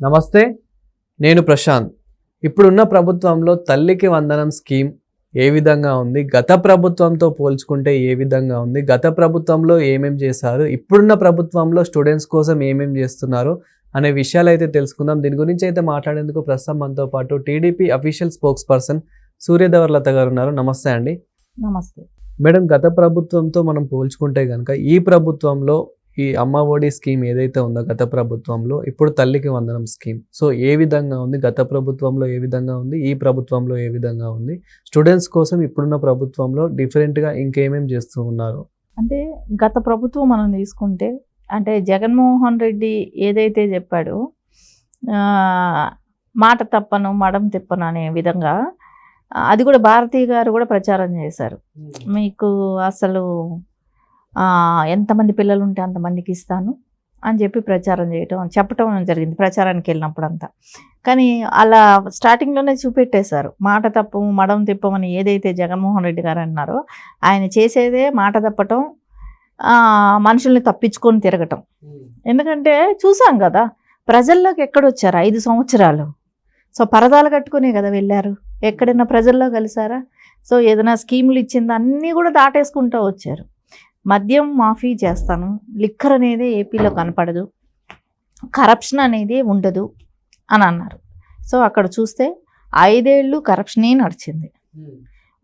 నమస్తే నేను ప్రశాంత్. ఇప్పుడున్న ప్రభుత్వంలో తల్లికి వందనం స్కీమ్ ఏ విధంగా ఉంది? గత ప్రభుత్వంతో పోల్చుకుంటే ఏ విధంగా ఉంది? గత ప్రభుత్వంలో ఏమేం చేశారు? ఇప్పుడున్న ప్రభుత్వంలో స్టూడెంట్స్ కోసం ఏమేం చేస్తున్నారు? అనే విషయాలు అయితే తెలుసుకుందాం. దీని గురించి అయితే మాట్లాడేందుకు ప్రస్తుతం మనతో పాటు టీడీపీ అఫీషియల్ స్పోక్స్ పర్సన్ సూర్యదేవర్లత గారు ఉన్నారు. నమస్తే అండి. నమస్తే. మేడం గత ప్రభుత్వంతో మనం పోల్చుకుంటే కనుక ఈ ప్రభుత్వంలో ఈ అమ్మ ఒడి స్కీమ్ ఏదైతే ఉందో గత ప్రభుత్వంలో ఇప్పుడు తల్లికి వందనం స్కీమ్. సో ఏ విధంగా ఉంది? గత ప్రభుత్వంలో ఏ విధంగా ఉంది? ఈ ప్రభుత్వంలో ఏ విధంగా ఉంది? స్టూడెంట్స్ కోసం ఇప్పుడున్న ప్రభుత్వంలో డిఫరెంట్గా ఇంకేమేం చేస్తూ ఉన్నారు? అంటే గత ప్రభుత్వం మనం తీసుకుంటే అంటే జగన్మోహన్ రెడ్డి ఏదైతే చెప్పాడో ఆ, మాట తప్పను మడం తిప్పను అనే విధంగా అది కూడా భారతీ గారు కూడా ప్రచారం చేశారు. మీకు అసలు ఎంతమంది పిల్లలు ఉంటే అంతమందికి ఇస్తాను అని చెప్పి ప్రచారం చేయటం చెప్పటం జరిగింది ప్రచారానికి వెళ్ళినప్పుడు అంతా కానీ అలా స్టార్టింగ్లోనే చూపెట్టేశారు. మాట తప్పు మడం తిప్పమని ఏదైతే జగన్మోహన్ రెడ్డి గారు అన్నారో ఆయన చేసేదే మాట తప్పటం మనుషుల్ని తప్పించుకొని తిరగటం. ఎందుకంటే చూసాం కదా ప్రజల్లోకి ఎక్కడొచ్చారు ఐదు సంవత్సరాలు? సో పరదాలు కట్టుకునే కదా వెళ్ళారు? ఎక్కడైనా ప్రజల్లో కలిసారా? సో ఏదైనా స్కీములు ఇచ్చింది అన్నీ కూడా దాటేసుకుంటూ వచ్చారు. మద్యం మాఫీ చేస్తాను. లిక్కర్ అనేది ఏపీలో కనపడదు. కరప్షన్ అనేది ఉండదు అని అన్నారు. సో అక్కడ చూస్తే ఐదేళ్ళు కరప్షనే నడిచింది.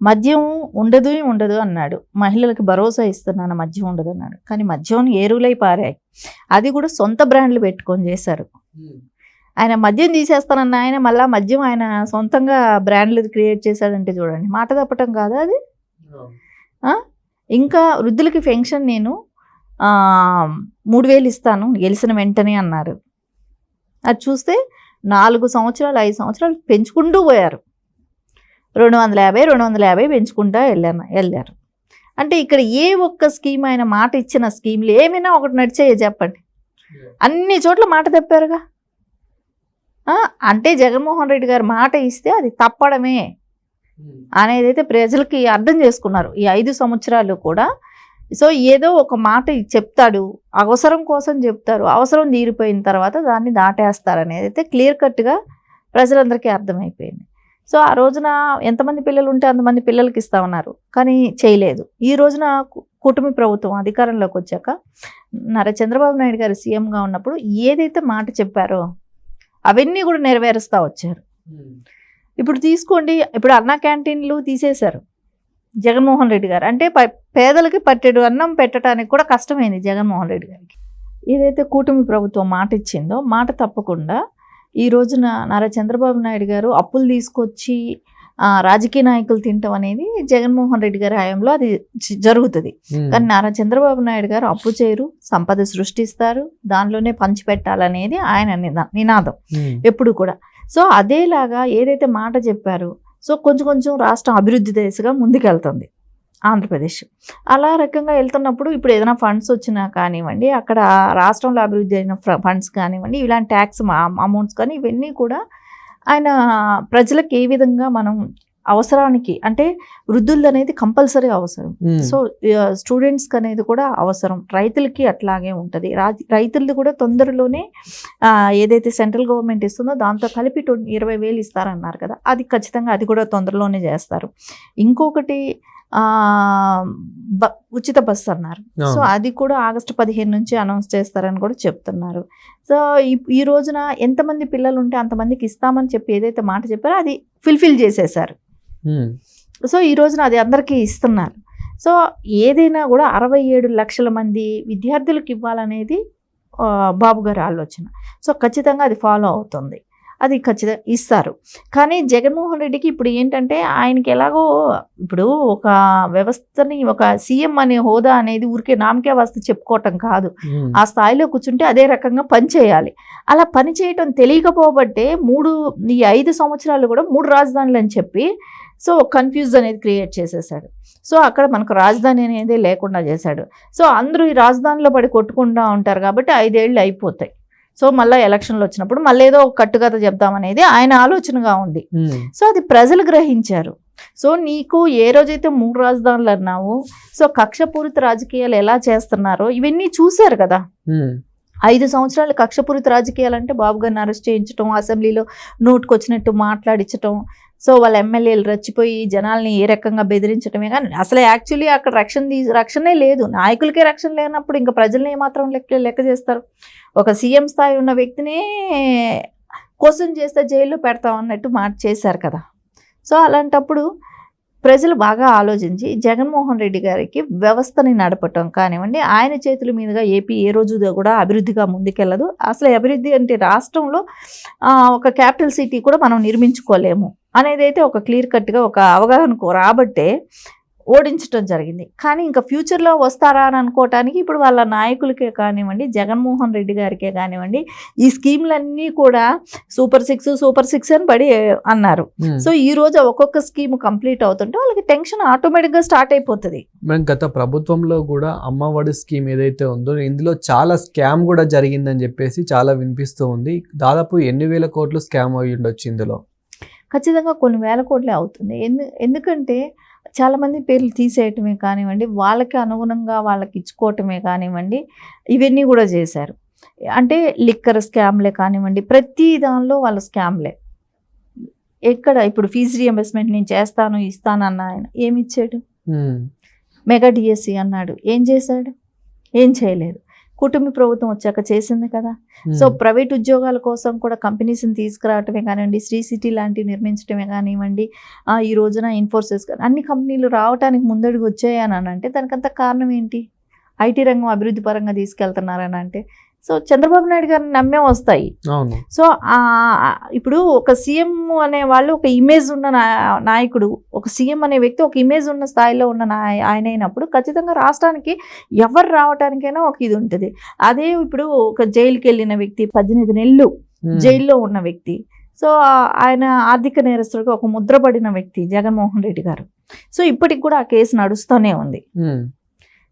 మద్యం ఉండదు ఉండదు అన్నాడు. మహిళలకు భరోసా ఇస్తున్నాను మద్యం ఉండదు అన్నాడు. కానీ మద్యం ఏరులై పారాయి. అది కూడా సొంత బ్రాండ్లు పెట్టుకొని చేశారు. ఆయన మద్యం తీసేస్తానన్న ఆయన మళ్ళా మద్యం ఆయన సొంతంగా బ్రాండ్లు క్రియేట్ చేశాడంటే చూడండి. మాట తప్పటం కాదా అది? ఇంకా వృద్ధులకి పెన్షన్ నేను మూడు వేలు ఇస్తాను గెలిచిన వెంటనే అన్నారు. అది చూస్తే నాలుగు సంవత్సరాలు ఐదు సంవత్సరాలు పెంచుకుంటూ పోయారు. రెండు వందల యాభై రెండు వందల యాభై పెంచుకుంటూ వెళ్ళాను వెళ్ళారు. అంటే ఇక్కడ ఏ ఒక్క స్కీమ్ అయిన మాట ఇచ్చిన స్కీమ్లు ఏమైనా ఒకటి నడిచాయో చెప్పండి? అన్ని చోట్ల మాట తప్పారుగా. అంటే జగన్మోహన్ రెడ్డి గారు మాట ఇస్తే అది తప్పడమే. అనేది అయితే ప్రజలకి అర్థం చేసుకున్నారు. ఈ ఐదు సంవత్సరాలు కూడా. సో ఏదో ఒక మాట చెప్తాడు. అవసరం కోసం చెప్తారు. అవసరం తీరిపోయిన తర్వాత దాన్ని దాటేస్తారు అనేది అయితే క్లియర్ కట్గా ప్రజలందరికీ అర్థమైపోయింది. సో ఆ రోజున ఎంతమంది పిల్లలు ఉంటే అంతమంది పిల్లలకి ఇస్తామన్నారు కానీ చేయలేదు. ఈ రోజున కుటుంబ ప్రభుత్వం అధికారంలోకి వచ్చాక నర చంద్రబాబు నాయుడు గారు సీఎంగా ఉన్నప్పుడు ఏదైతే మాట చెప్పారో అవన్నీ కూడా నెరవేరుస్తూ వచ్చారు. ఇప్పుడు తీసుకోండి. ఇప్పుడు అన్న క్యాంటీన్లు తీసేశారు. జగన్మోహన్ రెడ్డి గారు. అంటే పేదలకి పట్టెడు అన్నం పెట్టడానికి కూడా కష్టమైంది జగన్మోహన్ రెడ్డి గారికి. ఏదైతే కూటమి ప్రభుత్వం మాట ఇచ్చిందో మాట తప్పకుండా ఈ రోజున నారా చంద్రబాబు నాయుడు గారు అప్పులు తీసుకొచ్చి రాజకీయ నాయకులు తింటాం అనేది జగన్మోహన్ రెడ్డి గారి హయాంలో అది జరుగుతుంది. కానీ నారా చంద్రబాబు నాయుడు గారు అప్పు చేయరు సంపద సృష్టిస్తారు దానిలోనే పంచిపెట్టాలనేది ఆయన నినా- నినాదం. ఎప్పుడు కూడా. సో అదేలాగా ఏదైతే మాట చెప్పారో సో కొంచెం కొంచెం రాష్ట్రం అభివృద్ధి దిశగా ముందుకెళ్తుంది ఆంధ్రప్రదేశ్. అలా రకంగా వెళ్తున్నప్పుడు ఇప్పుడు ఏదైనా ఫండ్స్ వచ్చినా కానివ్వండి అక్కడ రాష్ట్రంలో అభివృద్ధి అయిన ఫండ్స్ కానివ్వండి ఇలాంటి ట్యాక్స్ అమౌంట్స్ కానీ ఇవన్నీ కూడా ఆయన ప్రజలకు ఏ విధంగా మనం అవసరానికి అంటే వృద్ధులు అనేది కంపల్సరీ అవసరం. సో స్టూడెంట్స్కి అనేది కూడా అవసరం. రైతులకి అట్లాగే ఉంటుంది. రైతులది కూడా తొందరలోనే ఏదైతే సెంట్రల్ గవర్నమెంట్ ఇస్తుందో దాంతో కలిపి ఇరవై వేలు ఇస్తారన్నారు కదా అది ఖచ్చితంగా అది కూడా తొందరలోనే చేస్తారు. ఇంకొకటి ఉచిత బస్సు అన్నారు. సో అది కూడా ఆగస్టు పదిహేను నుంచి అనౌన్స్ చేస్తారని కూడా చెప్తున్నారు. సో ఈ- ఈ రోజున ఎంతమంది పిల్లలు ఉంటే అంతమందికి ఇస్తామని చెప్పి ఏదైతే మాట చెప్పారో అది ఫుల్ఫిల్ చేసేసారు. సో ఈ రోజున అది అందరికీ ఇస్తున్నారు. సో ఏదైనా కూడా అరవై ఏడు లక్షల మంది విద్యార్థులకు ఇవ్వాలనేది బాబు గారి ఆలోచన. సో ఖచ్చితంగా అది ఫాలో అవుతుంది. అది ఖచ్చితంగా ఇస్తారు. కానీ జగన్మోహన్ రెడ్డికి ఇప్పుడు ఏంటంటే ఆయనకి ఎలాగో ఇప్పుడు ఒక వ్యవస్థని ఒక సీఎం అనే హోదా అనేది ఊరికే నామకే వస్తు చెప్పుకోవటం కాదు. ఆ స్థాయిలో కూర్చుంటే అదే రకంగా పని చేయాలి. అలా పని చేయటం తెలియకపోబట్టే మూడు ఈ ఐదు సంవత్సరాలు కూడా మూడు రాజధానులు అని చెప్పి సో కన్ఫ్యూజ్ అనేది క్రియేట్ చేసేసాడు. సో అక్కడ మనకు రాజధాని అనేది లేకుండా చేశాడు. సో అందరూ ఈ రాజధానిలో పడి కొట్టుకుంటూ ఉంటారు కాబట్టి ఐదేళ్ళు అయిపోతాయి. సో మళ్ళీ ఎలక్షన్లు వచ్చినప్పుడు మళ్ళీ ఏదో ఒక కట్టుకథ చెప్దామనేది ఆయన ఆలోచనగా ఉంది. సో అది ప్రజలు గ్రహించారు. సో నీకు ఏ రోజైతే మూడు రాజధానులు అన్నావు సో కక్షపూరిత రాజకీయాలు ఎలా చేస్తున్నారో ఇవన్నీ చూశారు కదా. ఐదు సంవత్సరాలు కక్షపూరిత రాజకీయాలంటే బాబు గారిని అరెస్ట్ చేయించడం అసెంబ్లీలో నోటుకొచ్చినట్టు మాట్లాడించడం సో వాళ్ళ ఎమ్మెల్యేలు రచ్చిపోయి జనాల్ని ఏ రకంగా బెదిరించడమే కానీ అసలు యాక్చువల్లీ అక్కడ రక్షణ తీ రక్షణే లేదు. నాయకులకే రక్షణ లేనప్పుడు ఇంకా ప్రజల్ని ఏమాత్రం లెక్క లెక్క చేస్తారు? ఒక సీఎం స్థాయి ఉన్న వ్యక్తినే కోసం చేస్తే జైల్లో పెడతాం అన్నట్టు మాట చేశారు కదా. సో అలాంటప్పుడు ప్రజలు బాగా ఆలోచించి జగన్మోహన్ రెడ్డి గారికి వ్యవస్థని నడపటం కానివ్వండి ఆయన చేతుల మీదుగా ఏపీ ఏ రోజు కూడా అభివృద్ధిగా ముందుకెళ్ళదు. అసలు అభివృద్ధి అంటే రాష్ట్రంలో ఒక క్యాపిటల్ సిటీ కూడా మనం నిర్మించుకోలేము. అనేది అయితే ఒక క్లియర్ కట్గా ఒక అవగాహనకు రాబట్టే ఓడించడం జరిగింది. కానీ ఇంకా ఫ్యూచర్లో వస్తారా అని అనుకోవటానికి ఇప్పుడు వాళ్ళ నాయకులకే కానివ్వండి జగన్మోహన్ రెడ్డి గారికే కానివ్వండి ఈ స్కీమ్లన్నీ కూడా సూపర్ సిక్స్ సూపర్ సిక్స్ అని పడి అన్నారు. మ్మ్. సో ఈ రోజు ఒక్కొక్క స్కీమ్ కంప్లీట్ అవుతుంటే వాళ్ళకి టెన్షన్ ఆటోమేటిక్గా స్టార్ట్ అయిపోతుంది. మేడం గత ప్రభుత్వంలో కూడా అమ్మఒడి స్కీమ్ ఏదైతే ఉందో ఇందులో చాలా స్కామ్ కూడా జరిగిందని చెప్పేసి చాలా వినిపిస్తూ ఉంది. దాదాపు ఎన్ని వేల కోట్లు స్కామ్ అయి ఉండొచ్చు ఇందులో? ఖచ్చితంగా కొన్ని వేల కోట్లే అవుతుంది. ఎందు ఎందుకంటే చాలామంది పేర్లు తీసేయటమే కానివ్వండి వాళ్ళకి అనుగుణంగా వాళ్ళకి ఇచ్చుకోవటమే కానివ్వండి ఇవన్నీ కూడా చేశారు. అంటే లిక్కర్ స్కామ్లే కానివ్వండి ప్రతి దానిలో వాళ్ళ స్కామ్లే. ఎక్కడ? ఇప్పుడు ఫీజు రియంబర్స్మెంట్ నేను చేస్తాను ఇస్తాను అన్న ఆయన ఏమి ఇచ్చాడు. మెగా డిఎస్సి అన్నాడు. ఏం చేశాడు? ఏం చేయలేదు. కుటుంబ ప్రభుత్వం వచ్చాక చేసింది కదా సో మ్మ్. ప్రైవేట్ ఉద్యోగాల కోసం కూడా కంపెనీస్ని తీసుకురావటమే కానివ్వండి శ్రీ సిటీ లాంటివి నిర్మించడమే కానివ్వండి ఆ, ఈ రోజున ఇన్ఫోసిస్ కానీ అన్ని కంపెనీలు రావడానికి ముందడుగు వచ్చాయని అంటే దానికంత కారణం ఏంటి ఐటీ రంగం అభివృద్ధి పరంగా తీసుకెళ్తున్నారని అంటే సో చంద్రబాబు నాయుడు గారిని నమ్మే వస్తాయి. సో ఆ, ఇప్పుడు ఒక సీఎం అనే వాళ్ళు ఒక ఇమేజ్ ఉన్న నాయకుడు ఒక సీఎం అనే వ్యక్తి ఒక ఇమేజ్ ఉన్న స్థాయిలో ఉన్న ఆయన అయినప్పుడు ఖచ్చితంగా రాష్ట్రానికి ఎవరు రావడానికైనా ఒక ఇది ఉంటుంది. అదే ఇప్పుడు ఒక జైలుకి వెళ్ళిన వ్యక్తి పద్దెనిమిది నెలలు. జైల్లో ఉన్న వ్యక్తి. సో ఆయన ఆర్థిక నేరస్తుడిగా ఒక ముద్రపడిన వ్యక్తి జగన్మోహన్ రెడ్డి గారు. సో ఇప్పటికి కూడా ఆ కేసు నడుస్తూనే ఉంది.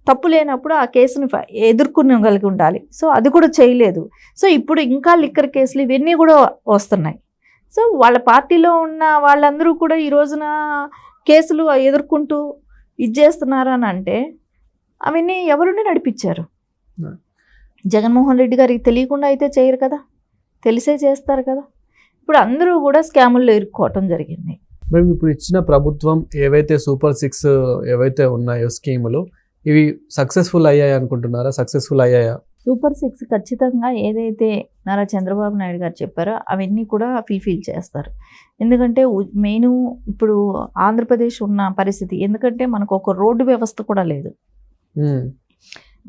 తప్పు లేనప్పుడు ఆ కేసును ఎదుర్కొనగలిగి ఉండాలి. సో అది కూడా చేయలేదు. సో ఇప్పుడు ఇంకా లిక్కర్ కేసులు ఇవన్నీ కూడా వస్తున్నాయి. సో వాళ్ళ పార్టీలో ఉన్న వాళ్ళందరూ కూడా ఈ రోజున కేసులు ఎదుర్కొంటూ ఇది చేస్తున్నారు అని అంటే అవన్నీ ఎవరుండి నడిపించారు. జగన్మోహన్ రెడ్డి గారికి తెలియకుండా అయితే చేయరు కదా? తెలిసే చేస్తారు కదా? ఇప్పుడు అందరూ కూడా స్కాముల్లో ఇరుక్కోవటం జరిగింది. మేడం ఇప్పుడు ఇచ్చిన ప్రభుత్వం ఏవైతే సూపర్ సిక్స్ ఏవైతే ఉన్నాయో స్కీములు ఇవి సక్సెస్ఫుల్ అయ్యాయి అనుకుంటున్నారా? సక్సెస్ఫుల్ అయ్యాయా? సూపర్ సిక్స్ ఖచ్చితంగా ఏదైతే నారా చంద్రబాబు నాయుడు గారు చెప్పారో అవన్నీ కూడా ఫుల్ఫిల్ చేస్తారు. ఎందుకంటే మెయిన్ ఇప్పుడు ఆంధ్రప్రదేశ్ ఉన్న పరిస్థితి. ఎందుకంటే మనకు ఒక రోడ్డు వ్యవస్థ కూడా లేదు.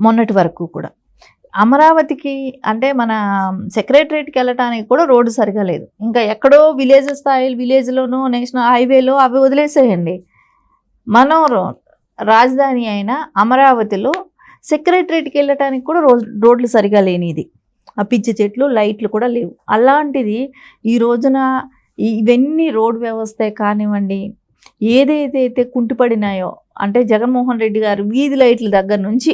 మొన్నటి వరకు కూడా. అమరావతికి అంటే మన సెక్రటరేట్కి వెళ్ళటానికి కూడా రోడ్డు సరిగా లేదు. ఇంకా ఎక్కడో విలేజ్ స్థాయి విలేజ్లోనూ నేషనల్ హైవేలో అవి వదిలేసేయండి. మనం రాజధాని అయిన అమరావతిలో సెక్రటరేట్కి వెళ్ళటానికి కూడా రో రోడ్లు సరిగా లేనిది. ఆ పిచ్చి చెట్లు లైట్లు కూడా లేవు. అలాంటిది ఈ రోజున ఇవన్నీ రోడ్ వ్యవస్థే కానివ్వండి ఏదైతే కుంటుపడినాయో అంటే జగన్మోహన్ రెడ్డి గారు వీధి లైట్ల దగ్గర నుంచి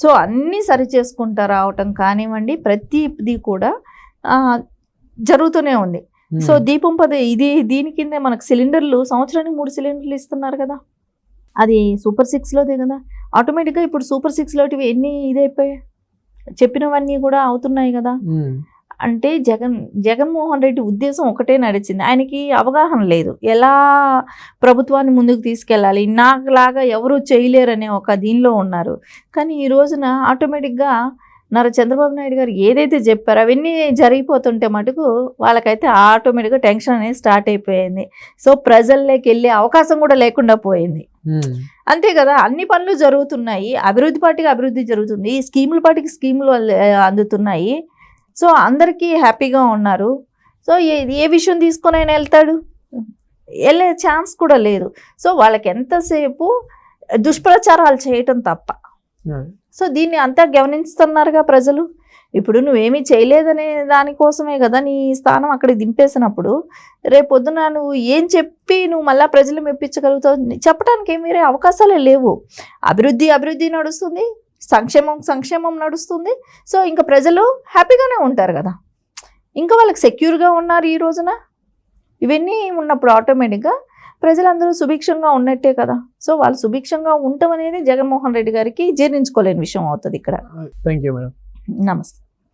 సో అన్నీ సరి చేసుకుంటా రావటం కానివ్వండి ప్రతిది కూడా జరుగుతూనే ఉంది. సో దీపం పద ఇది దీని కిందే మనకు సిలిండర్లు సంవత్సరానికి మూడు సిలిండర్లు ఇస్తున్నారు కదా. అది సూపర్ సిక్స్లోదే కదా. ఆటోమేటిక్గా ఇప్పుడు సూపర్ సిక్స్లోటివి ఎన్ని ఇదైపోయాయి? చెప్పినవన్నీ కూడా అవుతున్నాయి కదా. అంటే జగన్ జగన్మోహన్ రెడ్డి ఉద్దేశం ఒకటే నడిచింది. ఆయనకి అవగాహన లేదు. ఎలా ప్రభుత్వాన్ని ముందుకు తీసుకెళ్ళాలి? నాకులాగా ఎవరు చేయలేరనే ఒక దీనిలో ఉన్నారు. కానీ ఈ రోజున ఆటోమేటిక్గా నర చంద్రబాబు నాయుడు గారు ఏదైతే చెప్పారో అవన్నీ జరిగిపోతుంటే మటుకు వాళ్ళకైతే ఆటోమేటిక్గా టెన్షన్ అనేది స్టార్ట్ అయిపోయింది. సో ప్రజల్లోకి వెళ్ళే అవకాశం కూడా లేకుండా పోయింది. అంతే కదా అన్ని పనులు జరుగుతున్నాయి. అభివృద్ధి పార్టీకి అభివృద్ధి జరుగుతుంది. ఈ స్కీముల పార్టీకి స్కీములు అందుతున్నాయి. సో అందరికీ హ్యాపీగా ఉన్నారు. సో ఏ ఏ విషయం తీసుకొని ఆయన వెళ్తాడు? వెళ్ళే ఛాన్స్ కూడా లేదు. సో వాళ్ళకి ఎంతసేపు దుష్ప్రచారాలు చేయటం తప్ప. సో దీన్ని అంతా గమనిస్తున్నారుగా ప్రజలు? ఇప్పుడు నువ్వేమీ చేయలేదనే దానికోసమే కదా నీ స్థానం అక్కడ దింపేసినప్పుడు. రేపొద్దున నువ్వు ఏం చెప్పి నువ్వు మళ్ళీ ప్రజలు మెప్పించగలుగుతావు? చెప్పడానికి ఏమి రే- అవకాశాలే లేవు. అభివృద్ధి అభివృద్ధి నడుస్తుంది. సంక్షేమం సంక్షేమం నడుస్తుంది. సో ఇంకా ప్రజలు హ్యాపీగానే ఉంటారు కదా. ఇంకా వాళ్ళకి సెక్యూర్గా ఉన్నారు ఈ రోజున? ఇవన్నీ ఉన్నప్పుడు ఆటోమేటిక్గా ప్రజలందరూ సుభిక్షంగా ఉన్నట్టే కదా. సో వాళ్ళు సుభిక్షంగా ఉండటం అనేది జగన్మోహన్ రెడ్డి గారికి జీర్ణించుకోలేని విషయం అవుతుంది ఇక్కడ. Thank you madam. నమస్తే